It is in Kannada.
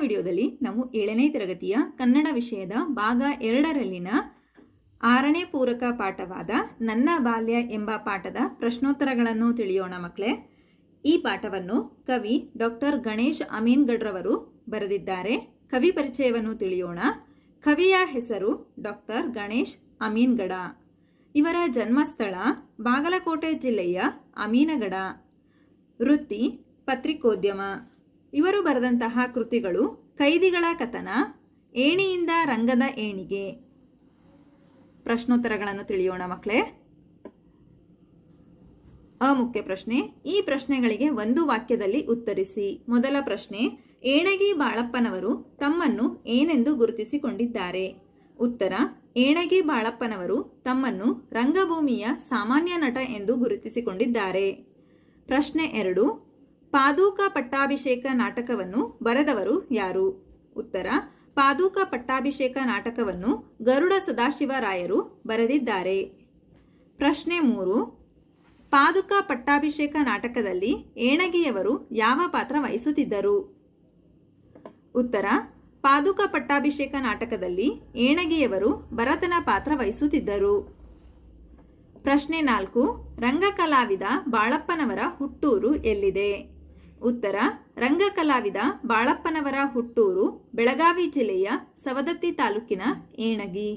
ವಿಡಿಯೋದಲ್ಲಿ ನಾವು ಏಳನೇ ತರಗತಿಯ ಕನ್ನಡ ವಿಷಯದ ಭಾಗ ಎರಡರಲ್ಲಿನ ಆರನೇ ಪೂರಕ ಪಾಠವಾದ ನನ್ನ ಬಾಲ್ಯ ಎಂಬ ಪಾಠದ ಪ್ರಶ್ನೋತ್ತರಗಳನ್ನು ತಿಳಿಯೋಣ ಮಕ್ಕಳೇ ಈ ಪಾಠವನ್ನು ಕವಿ ಡಾಕ್ಟರ್ ಗಣೇಶ್ ಅಮೀನ್ಗಡ್ರವರು ಬರೆದಿದ್ದಾರೆ. ಕವಿ ಪರಿಚಯವನ್ನು ತಿಳಿಯೋಣ. ಕವಿಯ ಹೆಸರು ಡಾಕ್ಟರ್ ಗಣೇಶ್ ಅಮೀನ್ಗಡ ಇವರ ಜನ್ಮಸ್ಥಳ ಬಾಗಲಕೋಟೆ ಜಿಲ್ಲೆಯ ಅಮೀನಗಡ. ವೃತ್ತಿ ಪತ್ರಿಕೋದ್ಯಮ. ಇವರು ಬರೆದಂತಹ ಕೃತಿಗಳು ಕೈದಿಗಳ ಕಥನ, ಏಣಿಯಿಂದ ರಂಗದ ಏಣಿಗೆ. ಪ್ರಶ್ನೋತ್ತರಗಳನ್ನು ತಿಳಿಯೋಣ ಮಕ್ಕಳೇ. ಅಮುಖ್ಯ ಪ್ರಶ್ನೆ, ಈ ಪ್ರಶ್ನೆಗಳಿಗೆ ಒಂದು ವಾಕ್ಯದಲ್ಲಿ ಉತ್ತರಿಸಿ. ಮೊದಲ ಪ್ರಶ್ನೆ, ಏಣಗಿ ಬಾಳಪ್ಪನವರು ತಮ್ಮನ್ನು ಏನೆಂದು ಗುರುತಿಸಿಕೊಂಡಿದ್ದಾರೆ? ಉತ್ತರ, ಏಣಗಿ ಬಾಳಪ್ಪನವರು ತಮ್ಮನ್ನು ರಂಗಭೂಮಿಯ ಸಾಮಾನ್ಯ ನಟ ಎಂದು ಗುರುತಿಸಿಕೊಂಡಿದ್ದಾರೆ. ಪ್ರಶ್ನೆ ಎರಡು ಪಾದೂಕ ಪಟ್ಟಾಭಿಷೇಕ ನಾಟಕವನ್ನು ಬರೆದವರು ಯಾರು? ಉತ್ತರ, ಪಾದೂಕ ಪಟ್ಟಾಭಿಷೇಕ ನಾಟಕವನ್ನು ಗರುಡ ಸದಾಶಿವರಾಯರು ಬರೆದಿದ್ದಾರೆ. ಪ್ರಶ್ನೆ ಮೂರು, ಪಾದುಕ ಪಟ್ಟಾಭಿಷೇಕ ನಾಟಕದಲ್ಲಿ ಏಣಗಿಯವರು ಯಾವ ಪಾತ್ರ ವಹಿಸುತ್ತಿದ್ದರು? ಉತ್ತರ, ಪಾದುಕ ಪಟ್ಟಾಭಿಷೇಕ ನಾಟಕದಲ್ಲಿ ಏಣಗಿಯವರು ಭರತನ ಪಾತ್ರ ವಹಿಸುತ್ತಿದ್ದರು. ಪ್ರಶ್ನೆ ನಾಲ್ಕು, ರಂಗಕಲಾವಿದ ಬಾಳಪ್ಪನವರ ಹುಟ್ಟೂರು ಎಲ್ಲಿದೆ? ಉತ್ತರ ರಂಗಕಲಾವಿದ ಬಾಳಪ್ಪನವರ ಹುಟ್ಟೂರು ಬೆಳಗಾವಿ ಜಿಲ್ಲೆಯ ಸವದತ್ತಿ ತಾಲೂಕಿನ ಏಣಗಿ.